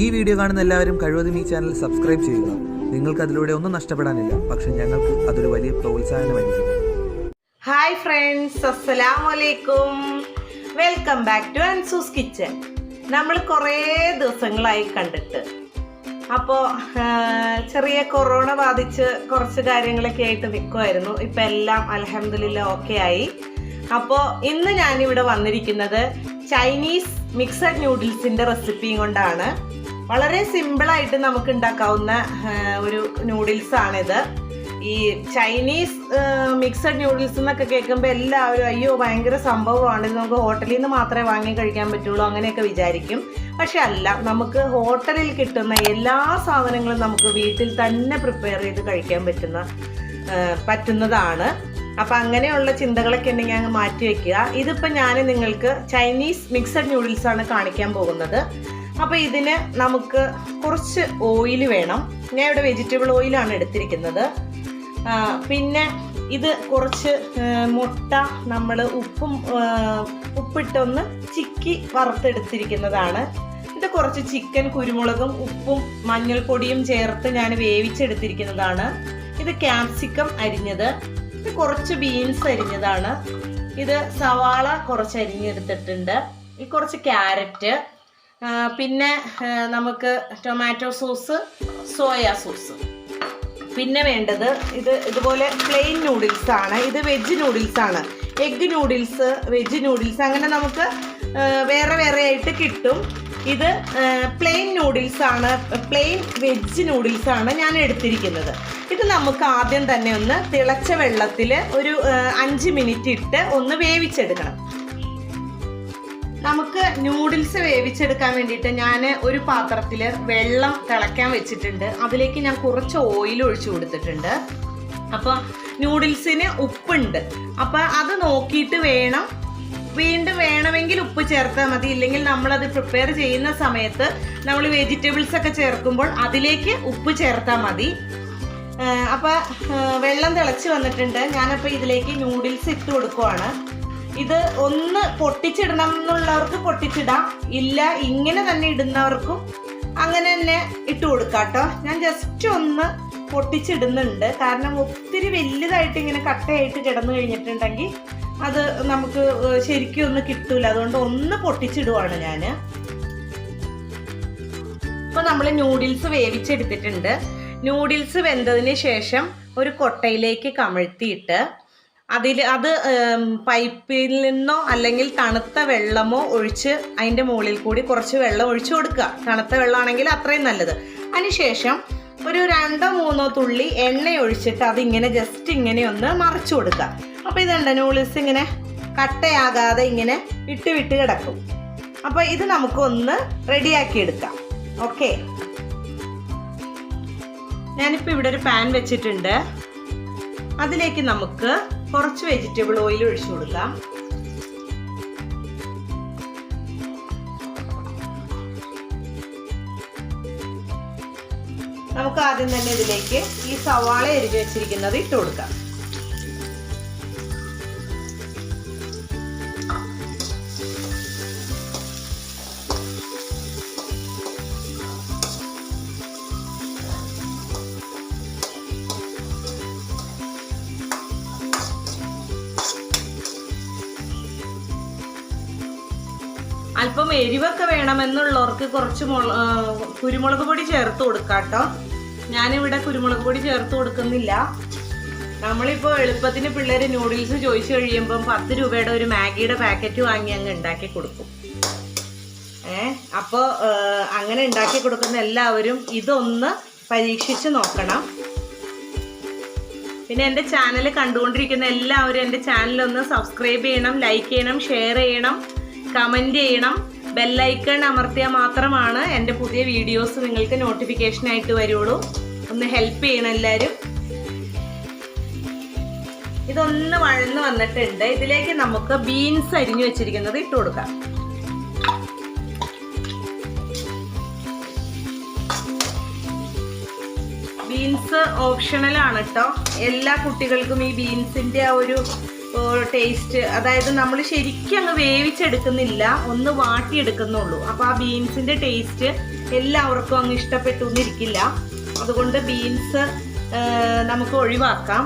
ഈ വീഡിയോ കാണുന്ന എല്ലാവരും കഴിവതും ഈ ചാനൽ സബ്സ്ക്രൈബ് ചെയ്യുക. നിങ്ങൾക്ക് അതിലൂടെ ഒന്നും നഷ്ടപ്പെടാനില്ല. പക്ഷെ ഞങ്ങൾക്ക് അതൊരു വലിയ പ്രോത്സാഹനമായിരിക്കും ഹായ് ഫ്രണ്ട്സ് അസ്സലാമലൈക്കും. Welcome back to Ansu's kitchen നമ്മൾ കുറേ ദിവസങ്ങളായി കണ്ടിട്ട്. അപ്പോൾ ചെറിയ കൊറോണ ബാധിച്ച് കുറച്ച് കാര്യങ്ങളൊക്കെ ആയിട്ട് നിൽക്കുമായിരുന്നു ഇപ്പം എല്ലാം അലഹമില്ല ഓക്കെ ആയി. അപ്പോൾ ഇന്ന് ഞാനിവിടെ വന്നിരിക്കുന്നത് ചൈനീസ് മിക്സഡ് ന്യൂഡിൽസിന്റെ റെസിപ്പിയും കൊണ്ടാണ്. വളരെ സിമ്പിളായിട്ട് നമുക്ക് ഉണ്ടാക്കാവുന്ന ഒരു നൂഡിൽസ് ആണിത്. ഈ ചൈനീസ് മിക്സഡ് നൂഡിൽസ് എന്നൊക്കെ കേൾക്കുമ്പോൾ എല്ലാവരും അയ്യോ ഭയങ്കര സംഭവമാണ്. ഇത് നമുക്ക് ഹോട്ടലിൽ നിന്ന് മാത്രമേ വാങ്ങി കഴിക്കാൻ പറ്റുള്ളൂ അങ്ങനെയൊക്കെ വിചാരിക്കും. പക്ഷെ അല്ല നമുക്ക് ഹോട്ടലിൽ കിട്ടുന്ന എല്ലാ സാധനങ്ങളും നമുക്ക് വീട്ടിൽ തന്നെ പ്രിപ്പയർ ചെയ്ത് കഴിക്കാൻ പറ്റുന്ന പറ്റുന്നതാണ്. അപ്പം അങ്ങനെയുള്ള ചിന്തകളൊക്കെ ഉണ്ടെങ്കിൽ അങ്ങ് മാറ്റി വയ്ക്കുക ഇതിപ്പോൾ ഞാൻ നിങ്ങൾക്ക് ചൈനീസ് മിക്സഡ് ന്യൂഡിൽസ് ആണ് കാണിക്കാൻ പോകുന്നത്. അപ്പോൾ ഇതിന് നമുക്ക് കുറച്ച് ഓയിൽ വേണം. ഞാൻ ഇവിടെ വെജിറ്റബിൾ ഓയിലാണ് എടുത്തിരിക്കുന്നത്. പിന്നെ ഇത് കുറച്ച് മുട്ട നമ്മൾ ഉപ്പും ഉപ്പിട്ടൊന്ന് ചിക്കി വറുത്തെടുത്തിരിക്കുന്നതാണ്. ഇത് കുറച്ച് ചിക്കൻ കുരുമുളകും ഉപ്പും മഞ്ഞൾപ്പൊടിയും ചേർത്ത് ഞാൻ വേവിച്ചെടുത്തിരിക്കുന്നതാണ്. ഇത് ക്യാപ്സിക്കം അരിഞ്ഞത്. ഇത് കുറച്ച് ബീൻസ് അരിഞ്ഞതാണ്. ഇത് സവാള കുറച്ച് അരിഞ്ഞെടുത്തിട്ടുണ്ട്. ഈ കുറച്ച് ക്യാരറ്റ് പിന്നെ നമുക്ക് ടൊമാറ്റോ സോസ് സോയ സോസ് പിന്നെ വേണ്ടത് ഇത് ഇതുപോലെ പ്ലെയിൻ നൂഡിൽസ് ആണ്. ഇത് വെജ് നൂഡിൽസ് ആണ്. എഗ് നൂഡിൽസ് വെജ് നൂഡിൽസ് അങ്ങനെ നമുക്ക് വേറെ വേറെ ആയിട്ട് കിട്ടും. ഇത് പ്ലെയിൻ നൂഡിൽസ് ആണ്. പ്ലെയിൻ വെജ് നൂഡിൽസ് ആണ് ഞാൻ എടുത്തിരിക്കുന്നത്. ഇത് നമുക്ക് ആദ്യം തന്നെ ഒന്ന് തിളച്ച വെള്ളത്തിൽ ഒരു അഞ്ച് മിനിറ്റ് ഇട്ട് ഒന്ന് വേവിച്ചെടുക്കണം. നമുക്ക് നൂഡിൽസ് വേവിച്ചെടുക്കാൻ വേണ്ടിയിട്ട് ഞാൻ ഒരു പാത്രത്തിൽ വെള്ളം തിളയ്ക്കാൻ വെച്ചിട്ടുണ്ട്. അതിലേക്ക് ഞാൻ കുറച്ച് ഓയിൽ ഒഴിച്ചു കൊടുത്തിട്ടുണ്ട്. അപ്പോൾ നൂഡിൽസിന് ഉപ്പുണ്ട്. അപ്പോൾ അത് നോക്കിയിട്ട് വേണം. വീണ്ടും വേണമെങ്കിൽ ഉപ്പ് ചേർത്താൽ മതി. ഇല്ലെങ്കിൽ നമ്മളത് പ്രിപ്പയർ ചെയ്യുന്ന സമയത്ത് നമ്മൾ വെജിറ്റബിൾസ് ഒക്കെ ചേർക്കുമ്പോൾ അതിലേക്ക് ഉപ്പ് ചേർത്താൽ മതി. അപ്പോൾ വെള്ളം തിളച്ച് വന്നിട്ടുണ്ട്. ഞാനപ്പോൾ ഇതിലേക്ക് നൂഡിൽസ് ഇട്ട് കൊടുക്കുവാണ്. ഇത് ഒന്ന് പൊട്ടിച്ചിടണം എന്നുള്ളവർക്ക് പൊട്ടിച്ചിടാം. ഇല്ല ഇങ്ങനെ തന്നെ ഇടുന്നവർക്കും അങ്ങനെ തന്നെ ഇട്ട് കൊടുക്കാം കേട്ടോ ഞാൻ ജസ്റ്റ് ഒന്ന് പൊട്ടിച്ചിടുന്നുണ്ട്. കാരണം ഒത്തിരി വലുതായിട്ട് ഇങ്ങനെ കട്ടയായിട്ട് കിടന്നു കഴിഞ്ഞിട്ടുണ്ടെങ്കിൽ അത് നമുക്ക് ശരിക്കും ഒന്ന് കിട്ടൂല. അതുകൊണ്ട് ഒന്ന് പൊട്ടിച്ചിടുവാണ് ഞാൻ ഇപ്പൊ നമ്മൾ നൂഡിൽസ് വേവിച്ചെടുത്തിട്ടുണ്ട്. ന്യൂഡിൽസ് വെന്തതിന് ശേഷം ഒരു കൊട്ടയിലേക്ക് കമഴ്ത്തിയിട്ട് അതിൽ അത് പൈപ്പിൽ നിന്നോ അല്ലെങ്കിൽ തണുത്ത വെള്ളമോ ഒഴിച്ച് അതിന്റെ മുകളിൽ കൂടി കുറച്ച് വെള്ളം ഒഴിച്ചു കൊടുക്കുക. തണുത്ത വെള്ളമാണെങ്കിൽ അത്രയും നല്ലത്. അതിനുശേഷം ഒരു രണ്ടോ മൂന്നോ തുള്ളി എണ്ണ ഒഴിച്ചിട്ട് അതിങ്ങനെ ജസ്റ്റ് ഇങ്ങനെ ഒന്ന് മറിച്ചു കൊടുക്കുക. അപ്പോൾ ഇതുണ്ട് നൂഡിൽസ് ഇങ്ങനെ കട്ടയാകാതെ ഇങ്ങനെ വിട്ട് വിട്ട് കിടക്കും. അപ്പോൾ ഇത് നമുക്കൊന്ന് റെഡിയാക്കി എടുക്കാം. ഓക്കെ ഞാനിപ്പോൾ ഇവിടെ ഒരു പാൻ വെച്ചിട്ടുണ്ട്. അതിലേക്ക് നമുക്ക് കുറച്ച് വെജിറ്റബിൾ ഓയിൽ ഒഴിച്ചു കൊടുക്കാം. നമുക്ക് ആദ്യം തന്നെ ഇതിലേക്ക് ഈ സവാള എരിഞ്ഞു വെച്ചിരിക്കുന്നത് ഇട്ട് കൊടുക്കാം. അല്പം എരിവൊക്കെ വേണമെന്നുള്ളവർക്ക് കുറച്ച് മുള- കുരുമുളക് പൊടി ചേർത്ത് കൊടുക്കാം കേട്ടോ ഞാനിവിടെ കുരുമുളക് പൊടി ചേർത്ത് കൊടുക്കുന്നില്ല. നമ്മളിപ്പോൾ എളുപ്പത്തിന് പിള്ളേർ നൂഡിൽസ് ചോദിച്ചു കഴിയുമ്പം പത്ത് രൂപയുടെ ഒരു മാഗിയുടെ പാക്കറ്റ് വാങ്ങി അങ്ങ് ഉണ്ടാക്കി കൊടുക്കും. ഏ അപ്പോൾ അങ്ങനെ ഉണ്ടാക്കി കൊടുക്കുന്ന എല്ലാവരും ഇതൊന്ന് പരീക്ഷിച്ച് നോക്കണം. പിന്നെ എന്റെ ചാനൽ കണ്ടുകൊണ്ടിരിക്കുന്ന എല്ലാവരും എന്റെ ചാനലൊന്ന് സബ്സ്ക്രൈബ് ചെയ്യണം ലൈക്ക് ചെയ്യണം ഷെയർ ചെയ്യണം. കമന്റ് ചെയ്യണം. ബെല്ലൈക്കൺ അമർത്തിയാൽ മാത്രമാണ് എന്റെ പുതിയ വീഡിയോസ് നിങ്ങൾക്ക് നോട്ടിഫിക്കേഷൻ ആയിട്ട് വരുള്ളൂ. ഒന്ന് ഹെൽപ്പ് ചെയ്യണം എല്ലാവരും. ഇതൊന്ന് വഴന്ന് വന്നിട്ടുണ്ട്. ഇതിലേക്ക് നമുക്ക് ബീൻസ് അരിഞ്ഞു വെച്ചിരിക്കുന്നത് ഇട്ട് കൊടുക്കാം. ബീൻസ് ബീൻസ് ഓപ്ഷണലാണ് കേട്ടോ എല്ലാ കുട്ടികൾക്കും ഈ ബീൻസിന്റെ ആ ഒരു ടേസ്റ്റ് അതായത് നമ്മൾ ശരിക്കും അങ്ങ് വേവിച്ചെടുക്കുന്നില്ല ഒന്ന് വാട്ടിയെടുക്കുന്നുള്ളൂ. അപ്പോൾ ആ ബീൻസിന്റെ ടേസ്റ്റ് എല്ലാവർക്കും അങ്ങ് ഇഷ്ടപ്പെട്ടു എന്നിരിക്കില്ല. അതുകൊണ്ട് ബീൻസ് നമുക്ക് ഒഴിവാക്കാം.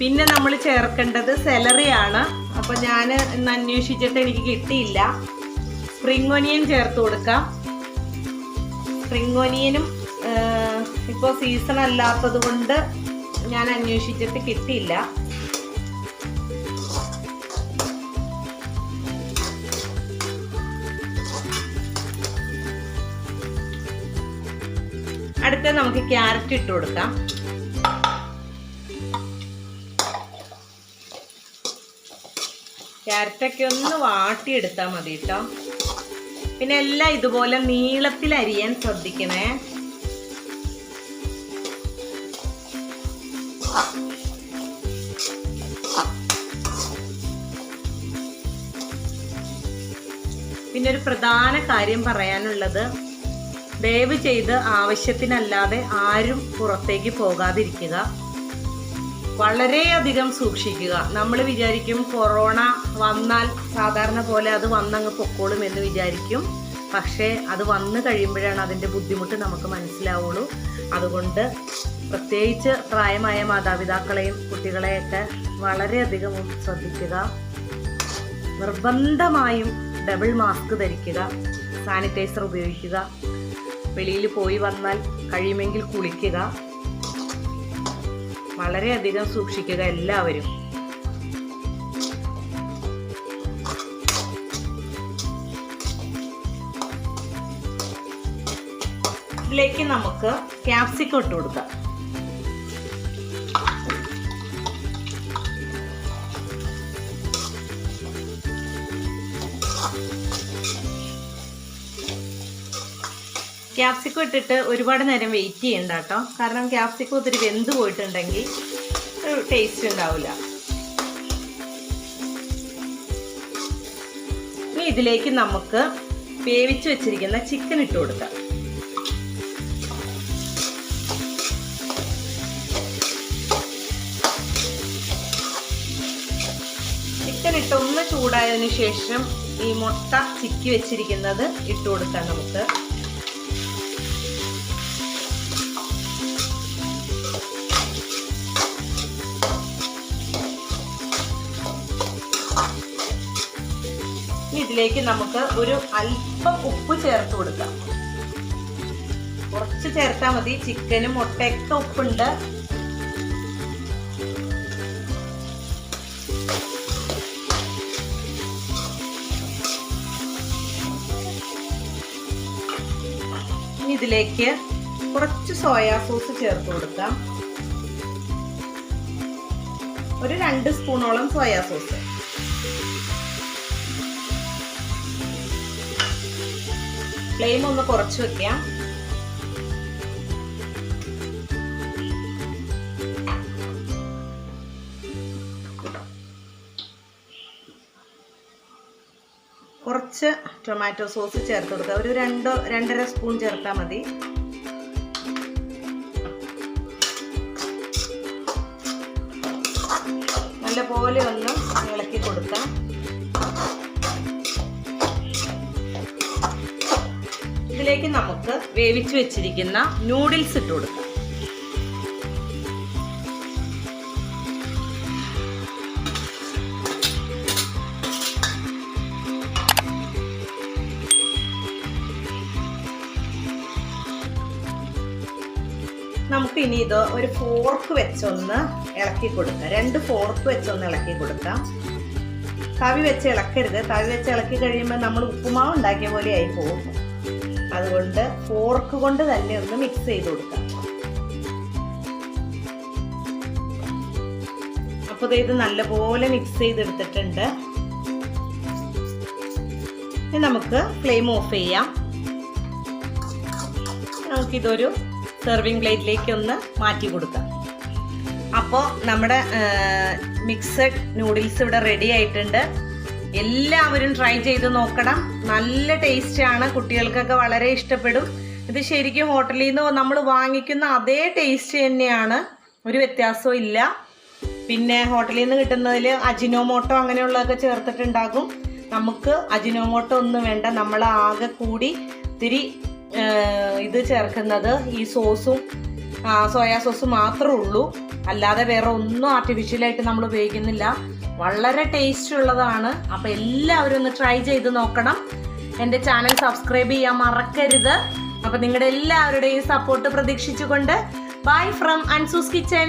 പിന്നെ നമ്മൾ ചേർക്കേണ്ടത് സെലറിയാണ് അപ്പോൾ ഞാൻ ഇന്ന് അന്വേഷിച്ചിട്ട് എനിക്ക് കിട്ടിയില്ല. സ്പ്രിംഗ് ഒനിയൻ ചേർത്ത് കൊടുക്കാം. സ്പ്രിംഗ് ഒനിയനും ഇപ്പോൾ സീസൺ അല്ലാത്തത് കൊണ്ട് ഞാൻ അന്വേഷിച്ചിട്ട് കിട്ടിയില്ല. അടുത്ത നമുക്ക് ക്യാരറ്റ് ഇട്ട് കൊടുക്കാം. ക്യാരറ്റൊക്കെ ഒന്ന് വാട്ടിയെടുത്താൽ മതി കേട്ടോ പിന്നെ എല്ലാം ഇതുപോലെ നീളത്തിൽ അരിയാൻ ശ്രദ്ധിക്കണേ. പിന്നെ ഒരു പ്രധാന കാര്യം പറയാനുള്ളത് ദയവ് ചെയ്ത് ആവശ്യത്തിനല്ലാതെ ആരും പുറത്തേക്ക് പോകാതിരിക്കുക. വളരെയധികം സൂക്ഷിക്കുക. നമ്മൾ വിചാരിക്കും കൊറോണ വന്നാൽ സാധാരണ പോലെ അത് വന്നങ്ങ് പൊക്കോളും എന്ന് വിചാരിക്കും. പക്ഷേ അത് വന്നു കഴിയുമ്പോഴാണ് അതിന്റെ ബുദ്ധിമുട്ട് നമുക്ക് മനസ്സിലാവുള്ളൂ. അതുകൊണ്ട് പ്രത്യേകിച്ച് പ്രായമായ മാതാപിതാക്കളെയും കുട്ടികളെയൊക്കെ വളരെയധികം ശ്രദ്ധിക്കുക. നിർബന്ധമായും ഡബിൾ മാസ്ക് ധരിക്കുക. സാനിറ്റൈസർ ഉപയോഗിക്കുക. വെളിയിൽ പോയി വന്നാൽ കഴിയുമെങ്കിൽ കുളിക്കുക. വളരെയധികം സൂക്ഷിക്കുക എല്ലാവരും. ഇതിലേക്ക് നമുക്ക് ക്യാപ്സിക്കം ഇട്ട് കൊടുക്കാം. ക്യാപ്സിക്കം ഇട്ടിട്ട് ഒരുപാട് നേരം വെയിറ്റ് ചെയ്യണ്ട കേട്ടോ കാരണം ക്യാപ്സിക്കം ഒത്തിരി വെന്ത് പോയിട്ടുണ്ടെങ്കിൽ ടേസ്റ്റ് ഉണ്ടാവില്ല ഇനി ഇതിലേക്ക് നമുക്ക് വേവിച്ച് വെച്ചിരിക്കുന്ന ചിക്കൻ ഇട്ട് കൊടുക്കാം. ചിക്കൻ ഇട്ട് ഒന്ന് ചൂടായതിനു ശേഷം ഈ മുട്ട ചിക്കി വെച്ചിരിക്കുന്നത് ഇട്ട് കൊടുക്കാം നമുക്ക്. ഇതിലേക്ക് നമുക്ക് ഒരു അല്പം ഉപ്പ് ചേർത്ത് കൊടുക്കാം. കുറച്ച് ചേർത്താൽ മതി. ചിക്കനും മുട്ടയൊക്കെ ഉപ്പുണ്ട്. ഇതിലേക്ക് കുറച്ച് സോയാ സോസ് ചേർത്ത് കൊടുക്കാം. ഒരു രണ്ട് സ്പൂണോളം സോയാ സോസ്. ഫ്ലെയിം ഒന്ന് കുറച്ച് വെക്കാം കുറച്ച് ടൊമാറ്റോ സോസ് ചേർത്ത് കൊടുക്കുക ഒരു രണ്ടോ രണ്ടര സ്പൂൺ ചേർത്താൽ മതി. നല്ലപോലെ ഒന്ന് ഇളക്കി കൊടുക്കാം. ഇതിലേക്ക് നമുക്ക് വേവിച്ച് വെച്ചിരിക്കുന്ന നൂഡിൽസ് ഇട്ട് കൊടുക്കാം. നമുക്ക് ഇനി ഇത് ഒരു ഫോർക്ക് വെച്ചൊന്ന് ഇളക്കി കൊടുക്കാം. രണ്ട് ഫോർക്ക് വെച്ചൊന്ന് ഇളക്കി കൊടുക്കാം. തവി വെച്ച് ഇളക്കരുത്. തവി വെച്ച് ഇളക്കി കഴിയുമ്പോൾ നമ്മൾ ഉപ്പുമാവ് ഉണ്ടാക്കിയ പോലെ ആയി പോകും. അതുകൊണ്ട് ഫോർക്ക് കൊണ്ട് തന്നെ ഒന്ന് മിക്സ് ചെയ്ത് കൊടുക്കാം. അപ്പോൾ ഇത് നല്ലപോലെ മിക്സ് ചെയ്തെടുത്തിട്ടുണ്ട്. ഇനി നമുക്ക് ഫ്ലെയിം ഓഫ് ചെയ്യാം. നമുക്കിതൊരു സെർവിങ് പ്ലേറ്റിലേക്ക് ഒന്ന് മാറ്റി കൊടുക്കാം. അപ്പോൾ നമ്മുടെ മിക്സഡ് നൂഡിൽസ് ഇവിടെ റെഡി ആയിട്ടുണ്ട്. എല്ലാവരും ട്രൈ ചെയ്ത് നോക്കണം. നല്ല ടേസ്റ്റാണ് കുട്ടികൾക്കൊക്കെ വളരെ ഇഷ്ടപ്പെടും. ഇത് ശരിക്കും ഹോട്ടലിൽ നിന്ന് നമ്മൾ വാങ്ങിക്കുന്ന അതേ ടേസ്റ്റ് തന്നെയാണ്. ഒരു വ്യത്യാസവും ഇല്ല. പിന്നെ ഹോട്ടലിൽ നിന്ന് കിട്ടുന്നതിൽ അജിനോമോട്ടോ അങ്ങനെയുള്ളതൊക്കെ ചേർത്തിട്ടുണ്ടാകും. നമുക്ക് അജിനോമോട്ടോ ഒന്നും വേണ്ട. നമ്മൾ ആകെ കൂടി ഇത്തിരി ഇത് ചേർക്കുന്നത് ഈ സോസും സോയാ സോസ് മാത്രമേ ഉള്ളൂ. അല്ലാതെ വേറെ ഒന്നും ആർട്ടിഫിഷ്യലായിട്ട് നമ്മൾ ഉപയോഗിക്കുന്നില്ല. വളരെ ടേസ്റ്റ് ഉള്ളതാണ്. അപ്പോൾ എല്ലാവരും ഒന്ന് ട്രൈ ചെയ്ത് നോക്കണം. എന്റെ ചാനൽ സബ്സ്ക്രൈബ് ചെയ്യാൻ മറക്കരുത്. അപ്പോൾ നിങ്ങളുടെ എല്ലാവരുടെയും സപ്പോർട്ട് പ്രതീക്ഷിച്ചുകൊണ്ട് ബൈ ഫ്രം അൻസൂസ് കിച്ചൻ